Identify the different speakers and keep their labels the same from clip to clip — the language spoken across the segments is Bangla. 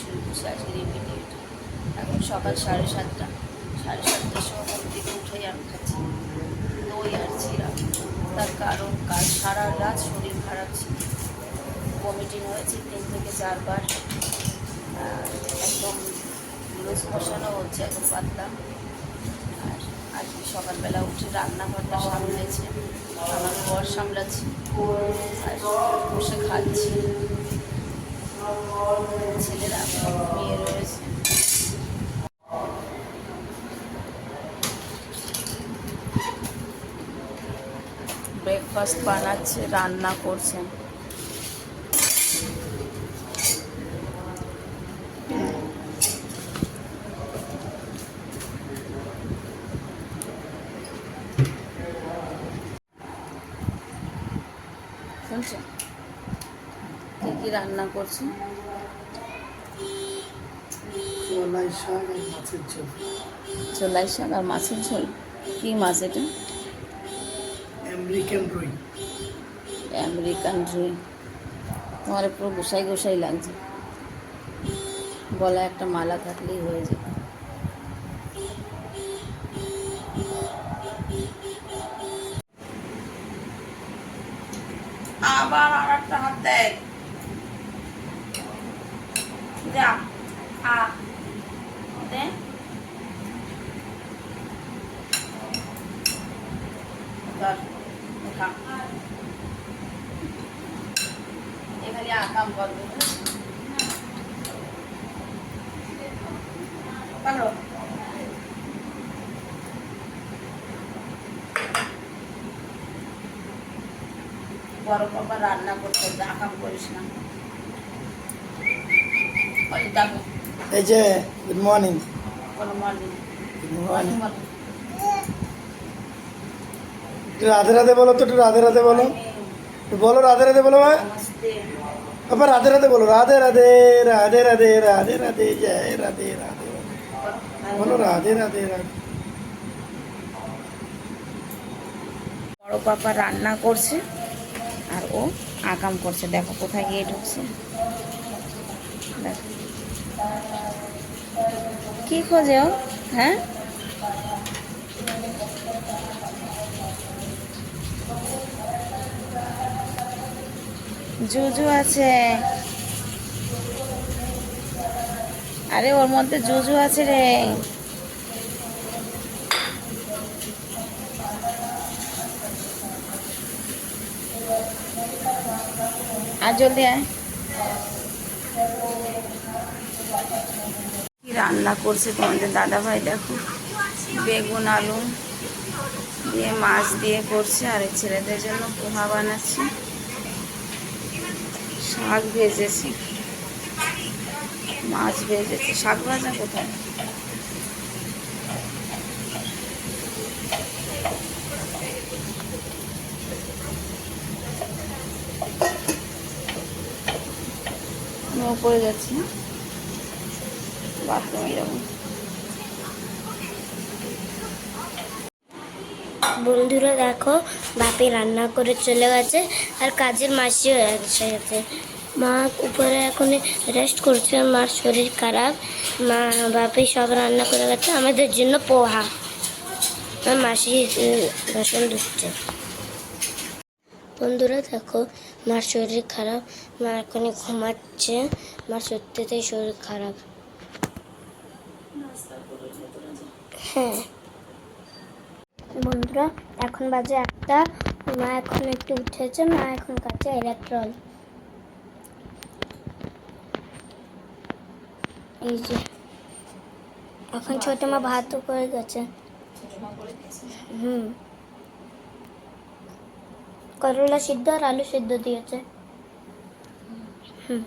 Speaker 1: শুরু করছি আজকের ইমিডিয়েট এখন সকাল সাড়ে সাতটা। সাড়ে সাতটার সময় ঘুম থেকে উঠেই আমি খাচ্ছি। দই আর চিরা তার কারণ, কাল সারা রাত শরীর খারাপ ছিল। ভমিটিং হয়েছে তিন থেকে চারবার। একদম লুজ বসানো হচ্ছে, একদম পাতলা। আর আজকে সকালবেলা উঠে রান্নাঘরটা সামলেছে। আমার ঘর সামলাচ্ছি। আর বসে খাচ্ছি। ব্রেকফাস্ট বানাচ্ছে রান্না করছেন শুনছেন কি কি রান্না করছে?
Speaker 2: চলাই মাছের ঝোল।
Speaker 1: চোলাই শাক আর মাছের ঝোল? কি মাছ এটা?
Speaker 2: আমেরিকান রুই
Speaker 1: আমেরিকান রুই তোমার পুরো গোসাই গোসাই লাগছে। গলায় একটা মালা থাকলেই হয়ে যায়। আবার আর একটা হাত দেয়। যা আ দে ধর খা এখানে আকাম করবে পারো বড় বাবা রান্না করতে আকাম করিস না।
Speaker 2: এই যে good
Speaker 1: morning morning
Speaker 2: good morning Radhe Radhe বলো তো একটু রাধে রাধে বলো। বলো রাধে রাধে বলো
Speaker 1: নমস্তে।
Speaker 2: বাবা রাধে রাধে বলো রাধে রাধে রাধে রাধে রাধে রাধে জয় রাধে রাধে বলো রাধে রাধে রাধে
Speaker 1: বড় পাপা রান্না করছে আর ও আকাম করছে। দেখো কোথায় গিয়ে ঢুকছে। কি খোঁজে ও? হ্যাঁ? জুজু আছে। আরে, ওর মধ্যে জুজু আছে রে। আর জলদি আয়। রান্না করছে তোমাদের দাদা ভাই দেখো? বেগুন, আলু দিয়ে, মাছ দিয়ে করছে, আর ছেলেদের জন্য পোহা বানাচ্ছি। শাক ভেজেছি। মাছ ভেজেছি। শাক ভাজা কোথায়? যাচ্ছি বাথরুমে যাব।
Speaker 3: বন্ধুরা দেখো, বাপি রান্না করে চলে গেছে আর কাজের মাসি হয়ে গেছে গেছে। মা উপরে এখন রেস্ট করছে, মার শরীর খারাপ, মা, বাপি সব রান্না করে গেছে, আমাদের জন্য পোহা। মাসি বাসন ধুচ্ছে। বন্ধুরা দেখো, মার শরীর খারাপ, মা এখন ঘুমাচ্ছে, মার সত্যিতেই শরীর খারাপ। হ্যাঁ। বন্ধুরা, এখন বাজে একটা মা এখন একটু উঠেছে, মা এখন কাছে ইলেকট্রল এই যে, এখন ছোট মা ভাতও করে গেছে। হুম। করলা সিদ্ধ আর আলু সিদ্ধ দিয়েছে। হুম।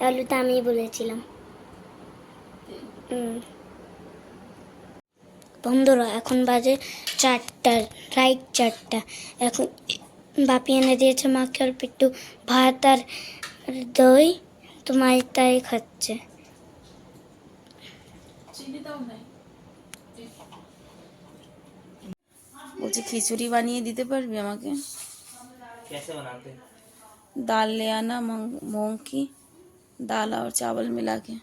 Speaker 3: আলুটা আমিই বলেছিলাম। হুম। বন্ধুরা, এখন বাজে চারটা, রাইট চারটা। এখন বাপি এনে দিয়েছে মাকে অল্প একটু ভাত আর দই। তো মাই তাই খাচ্ছে।
Speaker 1: বলছি খিচুড়ি বানিয়ে দিতে পারবি আমাকে
Speaker 4: कैसे बनाते हैं
Speaker 1: दाल ले आना मूंग मूंग की दाल और चावल मिला के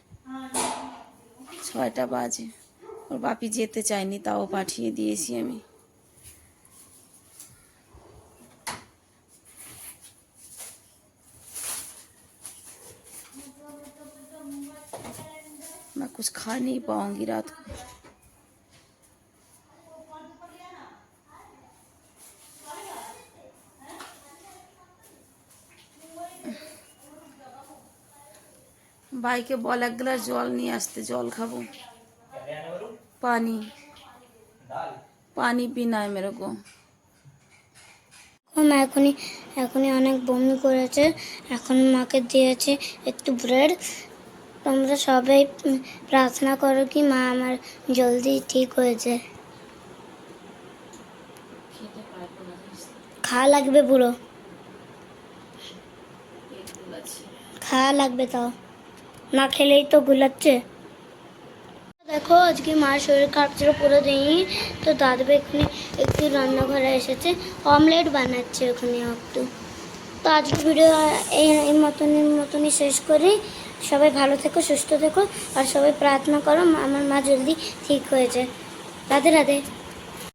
Speaker 1: ছয়টা বাজে ওর বাপি যেতে চায়নি তাও পাঠিয়ে দিয়েছি আমি कुछ खा नहीं पाऊंगी रात को ভাইকে বল এক গ্লাস জল নিয়ে আসতে জল খাবো পানি পানি পিনা है मेरे को
Speaker 3: মা এখনই এখনই অনেক বমি করেছে এখন মাকে দিয়েছে একটু ব্রেড তোমরা সবাই প্রার্থনা করো কি মা আমার জলদি ঠিক হয়েছে খাওয়া লাগবে পুরো। খাওয়া লাগবে তাও। না খেলেই তো গুলাচ্ছে দেখো, আজকে মার শরীর খারাপ ছিল পুরো দিনই, তো দাদু এখানে একটু রান্নাঘরে এসেছে। অমলেট বানাচ্ছে ওখানে একটু। তো আজকে ভিডিও এই মতনের মতনই শেষ করি। সবাই ভালো থেকো, সুস্থ থেকো আর সবাই প্রার্থনা করো, আমার মা জলদি ঠিক হয়ে যায়। রাধে রাধে।